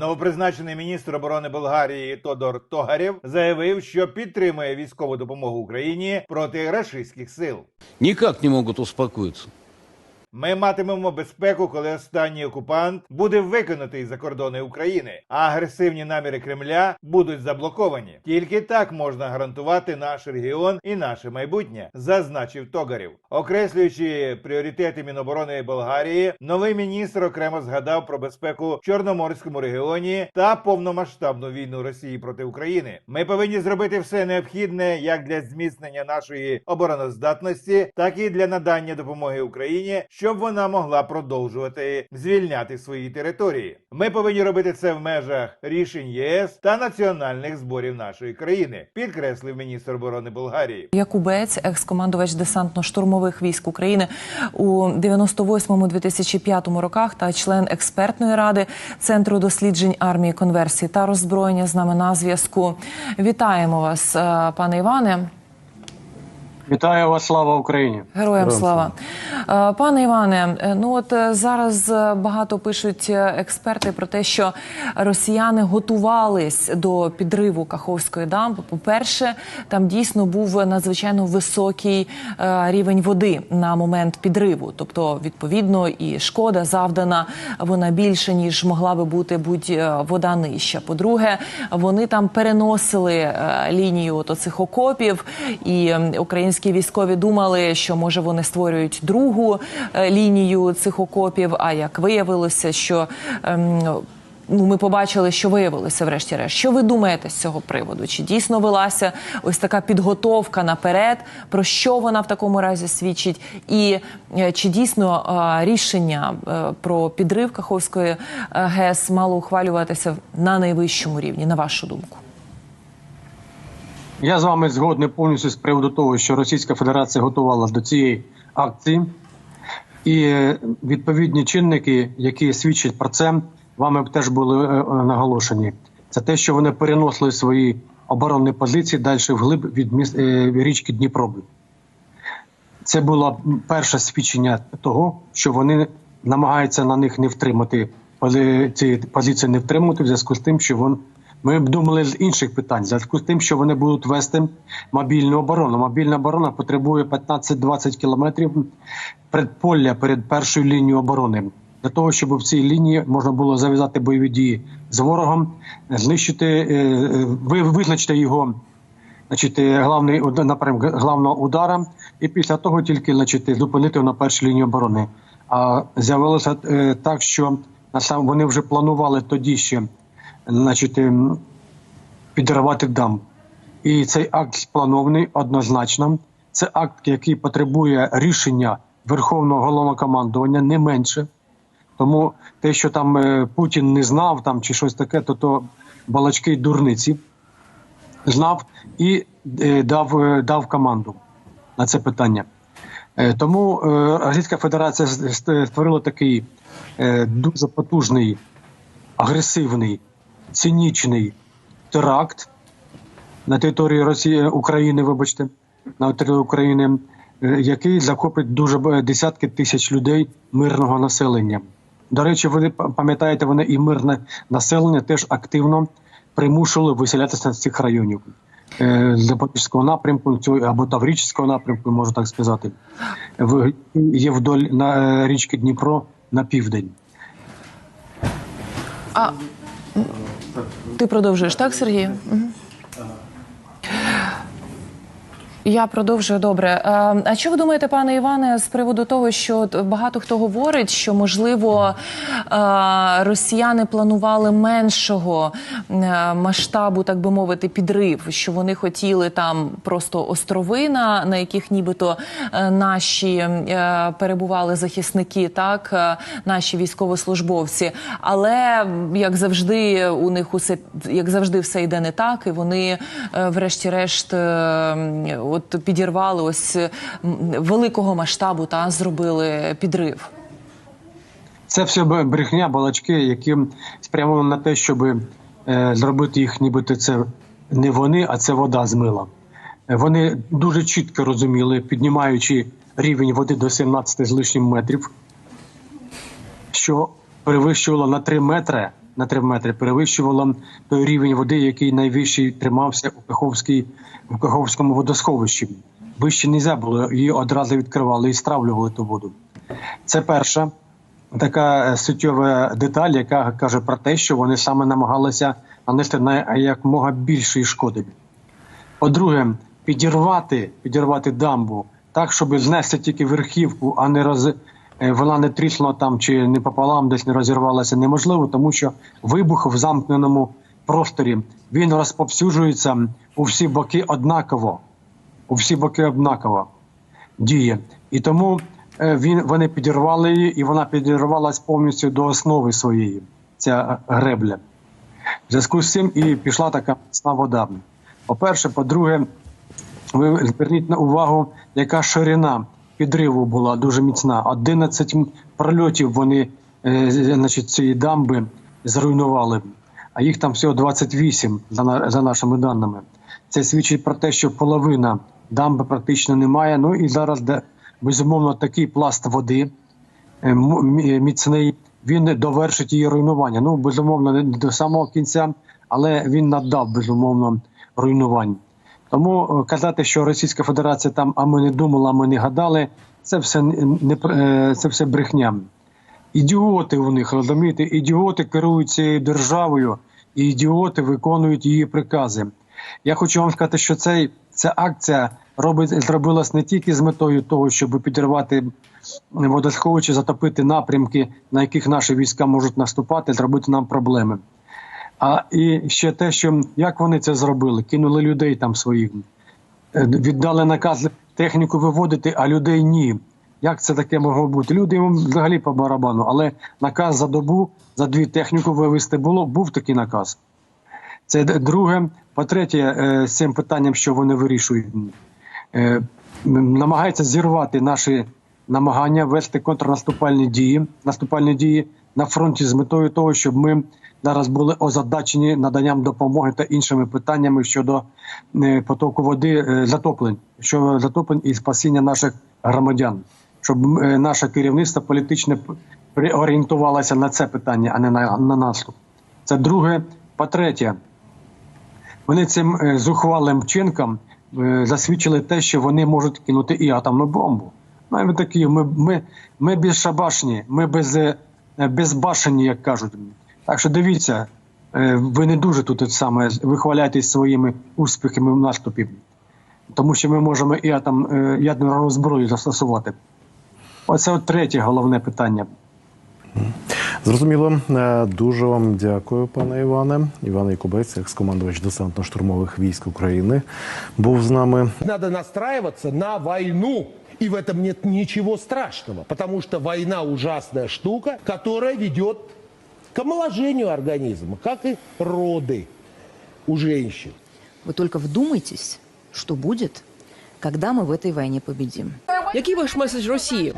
Новопризначений міністр оборони Болгарії Тодор Тогарєв заявив, що підтримує військову допомогу Україні проти рашистських сил. Ніяк не можуть успокоиться. Ми матимемо безпеку, коли останній окупант буде викинутий за кордони України, а агресивні наміри Кремля будуть заблоковані. Тільки так можна гарантувати наш регіон і наше майбутнє, зазначив Тогарів. Окреслюючи пріоритети Міноборони Болгарії, новий міністр окремо згадав про безпеку в Чорноморському регіоні та повномасштабну війну Росії проти України. Ми повинні зробити все необхідне як для зміцнення нашої обороноздатності, так і для надання допомоги Україні, щоб вона могла продовжувати звільняти свої території. Ми повинні робити це в межах рішень ЄС та національних зборів нашої країни, підкреслив міністр оборони Болгарії. Якубець, екс-командувач десантно-штурмових військ України у 98-2005 роках та член експертної ради Центру досліджень армії конверсії та роззброєння з нами на зв'язку. Вітаємо вас, е, пане Іване. Вітаю вас, слава Україні! Героям слава Е, пане Іване. Ну от е, зараз е, багато пишуть експерти про те, що росіяни готувались до підриву Каховської дамби. По перше, там дійсно був надзвичайно високий рівень води на момент підриву. Тобто, відповідно, і шкода завдана вона більше ніж могла би бути будь-вода нижча. По-друге, вони там переносили лінію от оцих окопів, і ем, українські військові думали, що може вони створюють другу е, лінію цих окопів. А як виявилося, що ем, Ну, ми побачили, що виявилося врешті-решт. Що ви думаєте з цього приводу? Чи дійсно велася ось така підготовка наперед? Про що вона в такому разі свідчить? І е, чи дійсно е, рішення про підрив Каховської ГЕС мало ухвалюватися на найвищому рівні, на вашу думку? Я з вами згодний повністю з приводу того, що Російська Федерація готувалася до цієї акції, і е, відповідні чинники, які свідчать про це, вами теж були е, е, наголошені. Це те, що вони переносили свої оборонні позиції далі вглиб від міс... е, річки Дніпро. Це було перше свідчення того, що вони намагаються на них не втримати ці позиції не втримати в зв'язку з тим, що вон ми б думали з інших питань, зв'язку з тим, що вони будуть вести мобільну оборону. Мобільна оборона потребує 15-20 кілометрів предполля перед першою лінією оборони. Для того, щоб в цій лінії можна було зав'язати бойові дії з ворогом, знищити, е, е, ви визначити його значить, е, главний уд- напрям главного удара, і після того тільки значить, зупинити його на першій лінії оборони. А з'явилося так, що вони вже планували тоді ще значить, ем, підривати дам. І цей акт спланований однозначно. Це акт, який потребує рішення Верховного головнокомандування не менше. Тому те, що там е, Путін не знав там чи щось таке, то то балачки дурниці знав і е, дав, е, дав команду на це питання. Тому Російська Федерація створила такий дуже потужний, агресивний, цинічний теракт на території Росії України, вибачте, на території України, е, який захопить дуже десятки тисяч людей мирного населення. До речі, ви пам'ятаєте, вони і мирне населення теж активно примушували виселятися з цих районів. Е, Запорізького напрямку або Таврічського напрямку, можу так сказати, є вдоль на е, річки Дніпро на південь. А ти продовжуєш, так, Сергій? Мгм. Я продовжую добре. Е, А що ви думаєте, пане Іване, з приводу того, що багато хто говорить, що можливо е, росіяни планували меншого е, масштабу, так би мовити, підрив, що вони хотіли там просто островина, на яких нібито наші перебували захисники, так наші військовослужбовці. Але як завжди, у них усе як завжди, все йде не так, і вони, врешті-решт, от підірвали ось великого масштабу та зробили підрив. Це все брехня, балачки, які спрямовані на те, щоб е, зробити їх, нібито це не вони, а це вода змила. Е, Вони дуже чітко розуміли, піднімаючи рівень води до 17 з лишнім метрів, що перевищувало на 3 метри на 3 метри перевищувало той рівень води, який найвищий тримався у Каховській, у Каховському водосховищі. Вище не було, її одразу відкривали і стравлювали ту воду. Це перша така е, суттєва деталь, яка каже про те, що вони саме намагалися нанести на якомога більшої шкоди. По-друге, підірвати, підірвати дамбу так, щоб знести тільки верхівку, а не роз... е, вона не тріснула там чи не пополам, десь не розірвалася, неможливо, тому що вибух в замкненому просторі він розповсюджується у всі боки однаково. У всі боки однаково діє. І тому е, він, вони підірвали її, і вона підірвалась повністю до основи своєї, ця гребля. В зв'язку з цим і пішла така міцна вода. По-перше, по-друге, ви зверніть на увагу, яка ширина підриву була дуже міцна. 11 прольотів вони е, значить, цієї дамби зруйнували, а їх там всього 28 за, на- за нашими даними. Це свідчить про те, що половина дамби практично немає. Ну і зараз, безумовно такий пласт води е, міцний, він довершить її руйнування. Ну, безумовно, не до самого кінця, але він надав безумовно руйнувань. Тому е, казати, що Російська Федерація там, а ми не думали, а ми не гадали, це все не е, це все брехня. Ідіоти у них розумієте, ідіоти керують цією державою, і ідіоти виконують її прикази. Я хочу вам сказати, що цей ця акція робить зробилась не тільки з метою того, щоб підірвати водосховище, затопити напрямки, на яких наші війська можуть наступати, зробити нам проблеми. А і ще те, що як вони це зробили, кинули людей там своїх, Е, віддали наказ техніку виводити, а людей ні. Як це таке могло бути? Люди їм взагалі по барабану, але наказ за добу, за дві техніку вивезти було, був такий наказ. Це друге. По-третє, е, з цим питанням, що вони вирішують, е, намагаються зірвати наші намагання вести контрнаступальні дії, наступальні дії на фронті з метою того, щоб ми зараз були озадачені наданням допомоги та іншими питаннями щодо е, потоку води, е, затоплень, щодо затоплень і спасіння наших громадян, щоб е, наше керівництво політичне приорієнтувалося на це питання, а не на, на наступ. Це друге. По-третє, вони цим зухвалим вчинком е, засвідчили те, що вони можуть кинути і атомну бомбу. Ну, і ми такі, ми, ми, ми безшабашні, ми без, безбашені, як кажуть. Так що дивіться, е, ви не дуже тут саме вихваляєтесь своїми успіхами в наступі, тому що ми можемо і атом, е, ядерну зброю застосувати. Оце от третє головне питання. Зрозуміло. Е, Дуже вам дякую, пане Іване. Іван Якубець, екс-командувач десантно-штурмових військ України, був з нами. Надо настраиваться на войну. И в этом нет ничего страшного, потому что война ужасная штука, которая ведет к омоложению организма, как и роды у женщин. Вы только вдумайтесь, что будет, когда мы в этой войне победим. Який ваш меседж Росії?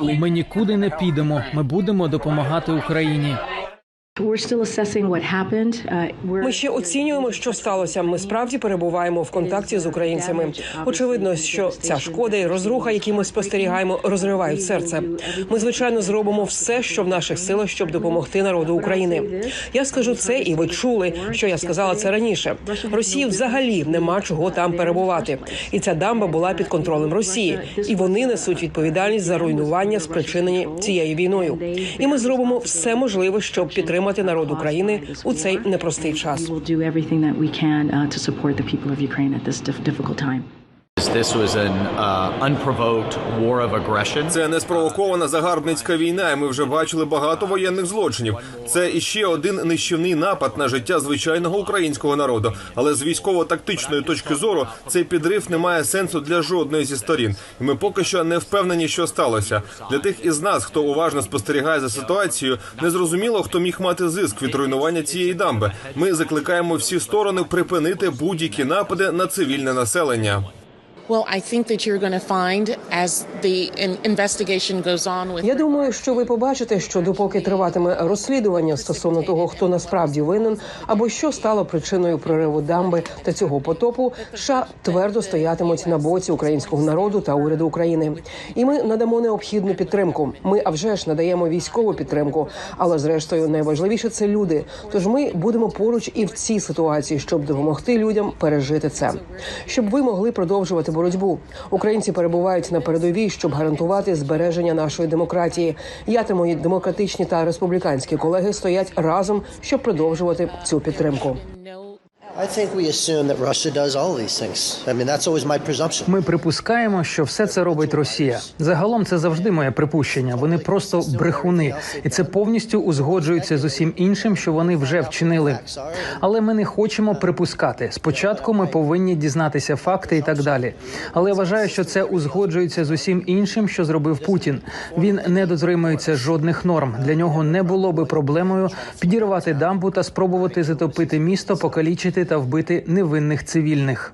Ми нікуди не підемо. Ми будемо допомагати Україні. Ми ще оцінюємо, що сталося. Ми справді перебуваємо в контакті з українцями. Очевидно, що ця шкода і розруха, які ми спостерігаємо, розривають серце. Ми звичайно зробимо все, що в наших силах, щоб допомогти народу України. Я скажу це, і ви чули, що я сказала це раніше. Росії взагалі нема чого там перебувати, і ця дамба була під контролем Росії, і вони несуть відповідальність за руйнування, спричинені цією війною. І ми зробимо все можливе, щоб підтримати народ України у цей непростий час. Uh. Це неспровокована загарбницька війна. і Ми вже бачили багато воєнних злочинів. Це іще один нищівний напад на життя звичайного українського народу. Але з військово-тактичної точки зору цей підрив не має сенсу для жодної зі сторін. І ми поки що не впевнені, що сталося. Для тих із нас, хто уважно спостерігає за ситуацією, незрозуміло, хто міг мати зиск від руйнування цієї дамби. Ми закликаємо всі сторони припинити будь-які напади на цивільне населення. Я думаю, що ви побачите, що допоки триватиме розслідування стосовно того, хто насправді винен, або що стало причиною прориву дамби та цього потопу, США твердо стоятимуть на боці українського народу та уряду України. І ми надамо необхідну підтримку. Ми а вже ж надаємо військову підтримку, але зрештою найважливіше це люди. Тож ми будемо поруч і в цій ситуації, щоб допомогти людям пережити це, щоб ви могли продовжувати боротьбу. Українці перебувають на передовій, щоб гарантувати збереження нашої демократії. Я та мої демократичні та республіканські колеги стоять разом, щоб продовжувати цю підтримку. Ми припускаємо, що все це робить Росія. Загалом це завжди моє припущення. Вони просто брехуни, і це повністю узгоджується з усім іншим, що вони вже вчинили. Але ми не хочемо припускати. Спочатку ми повинні дізнатися факти і так далі. Але я вважаю, що це узгоджується з усім іншим, що зробив Путін. Він не дотримується жодних норм. Для нього не було би проблемою підірвати дамбу та спробувати затопити місто, покалічити та вбити невинних цивільних.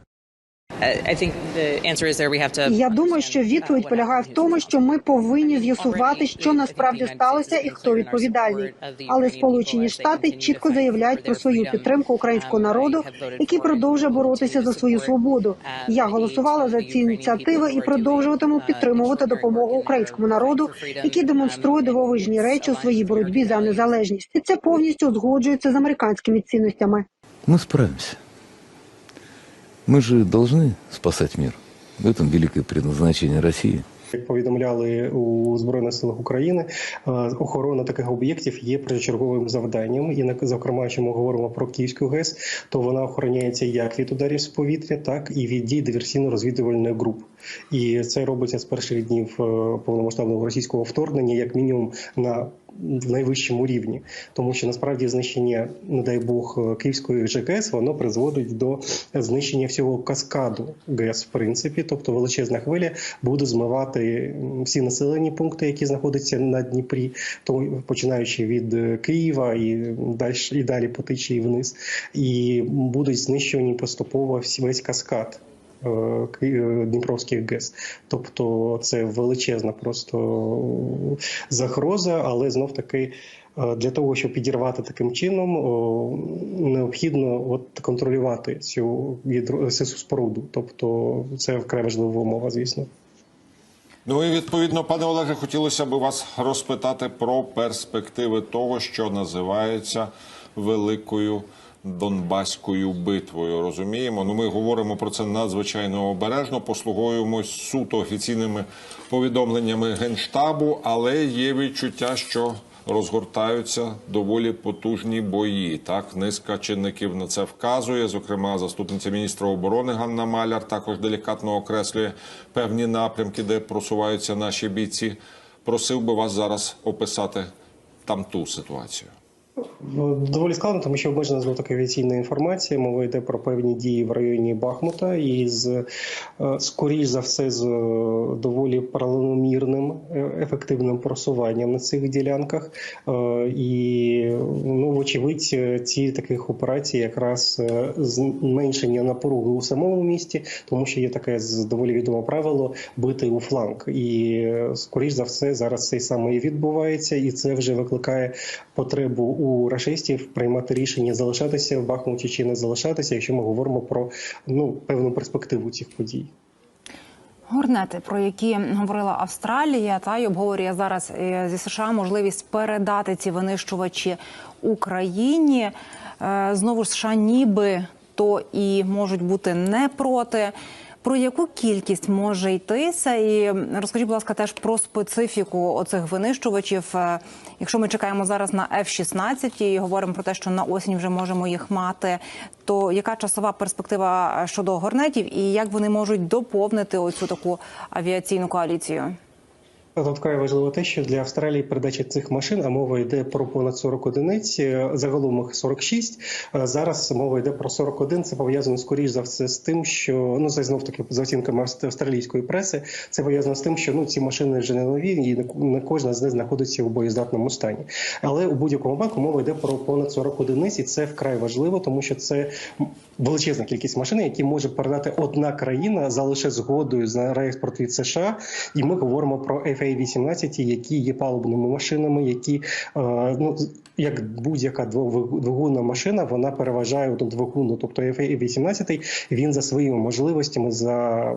Я думаю, що відповідь полягає в тому, що ми повинні з'ясувати, що насправді сталося і хто відповідальний. Але Сполучені Штати чітко заявляють про свою підтримку українського народу, який продовжує боротися за свою свободу. Я голосувала за ці ініціативи і продовжуватиму підтримувати допомогу українському народу, який демонструє дивовижні речі у своїй боротьбі за незалежність, і це повністю узгоджується з американськими цінностями. Мы справимся. Мы же должны спасать мир. В этом великое предназначение России. Як повідомляли у збройних силах України, е, охорона таких об'єктів є першочерговим завданням. І на- зокрема, якщо ми говоримо про Київську ГЕС, то вона охороняється як від ударів з повітря, так і від дій диверсійно-розвідувальних груп. І це робиться з перших днів е, повномасштабного російського вторгнення, як мінімум на найвищому рівні, тому що насправді знищення, не дай Бог, е, Київської ЖКС воно призводить до знищення всього каскаду ГЕС, в принципі, тобто величезна хвиля буде змивати всі населені пункти, які знаходяться на Дніпрі, то починаючи від е, Києва і далі і далі по течії вниз, і будуть знищені поступово весь каскад. Е, е, Дніпровських ГЕС, тобто це величезна просто загроза, але знов таки е, для того, щоб підірвати таким чином, необхідно от контролювати цю цю споруду. Тобто це вкрай важлива умова, звісно. Ну і відповідно, пане Олеже, хотілося б вас розпитати про перспективи того, що називається великою Донбаською битвою. Розуміємо, ну ми говоримо про це надзвичайно обережно, послуговуємось суто офіційними повідомленнями генштабу, але є відчуття, що розгортаються доволі потужні бої. Так, низка чинників на це вказує. Зокрема, заступниця міністра оборони Ганна Маляр також делікатно окреслює певні напрямки, де просуваються наші бійці. Просив би вас зараз описати там ту ситуацію. Ну, Доволі складно, тому що обмежена знов таки офіційна інформація. Мова йде про певні дії в районі Бахмута, і з е, скоріш за все з е, доволі паралеломірним е, ефективним просуванням на цих ділянках. І ну, вочевидь, ці таких операцій якраз зменшення напруги у самому місті, тому що є таке доволі відоме правило бити у фланг. І скоріш за все зараз це саме і відбувається, і це вже викликає потребу у рашистів приймати рішення залишатися в Бахмуті чи не залишатися, якщо ми говоримо про ну певну перспективу цих подій. Горнети, про які говорила Австралія, та й обговорює зараз е, зі США можливість передати ці винищувачі Україні. Е, Знову ж США ніби то і можуть бути не проти. Про яку кількість може йтися? І розкажіть, будь ласка, теж про специфіку оцих винищувачів. Е, Якщо ми чекаємо зараз на F-16 і говоримо про те, що на осінь вже можемо їх мати, то яка часова перспектива щодо горнетів і як вони можуть доповнити оцю таку авіаційну коаліцію? Вкрай важливо те, що для Австралії передача цих машин, а мова йде про понад 40 одиниць, е, загалом їх 46. Е, Зараз мова йде про 41. Це пов'язано скоріш за все з тим, що ну це знов таки за оцінками авст- австралійської преси. Це пов'язано з тим, що ну ці машини вже не нові, і не- кожна з них знаходиться у боєздатному стані. Але у будь-якому випадку мова йде про понад 40 одиниць, і це вкрай важливо, тому що це величезна кількість машин, які може передати одна країна за лише згодою на реекспорт від США. І ми говоримо про FA-18, які є палубними машинами, які е, ну як будь-яка двигунна машина, вона переважає одну двигунну. Тобто FA-18, він за своїми можливостями за.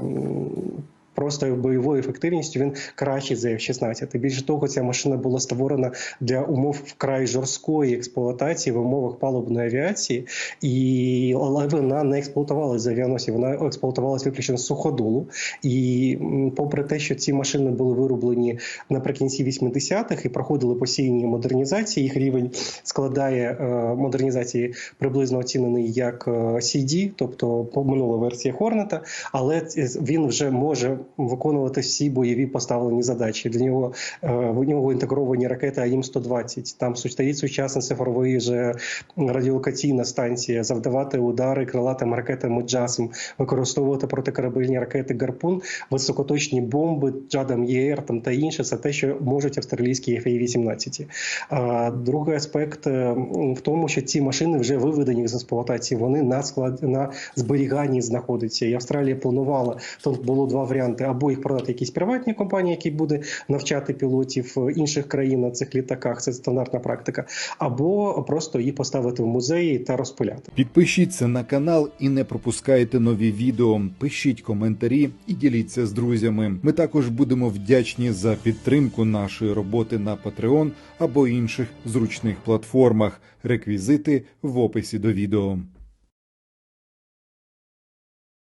Просто бойовою ефективністю він кращий за F-16. Більше того, ця машина була створена для умов вкрай жорсткої експлуатації в умовах палубної авіації, і але вона не експлуатувалася з авіаносів, вона експлуатувалася виключно з суходолу. І попри те, що ці машини були вироблені наприкінці 80-х і проходили постійні модернізації, їх рівень складає е, модернізації приблизно оцінений як е, CD, тобто минула версія Хорнета, але він вже може виконувати всі бойові поставлені задачі. Для нього е, в нього інтегровані ракети АІМ-120, Там су- стоїть сучасна цифровий же радіолокаційна станція, завдавати удари крилатими ракетами «Джасм», використовувати протикорабельні ракети Гарпун, високоточні бомби, Джадам ЄР там та інше. Це те, що можуть австралійські FA-18. А другий аспект е, в тому, що ці машини вже виведені з експлуатації. Вони на склад на зберіганні знаходяться. І Австралія планувала. Тут було два варіанти: або їх продати якійсь приватній компанії, які буде навчати пілотів інших країн на цих літаках. Це стандартна практика, або просто їх поставити в музеї та розпиляти. Підпишіться на канал і не пропускайте нові відео. Пишіть коментарі і діліться з друзями. Ми також будемо вдячні за підтримку нашої роботи на Patreon або інших зручних платформах. Реквізити в описі до відео.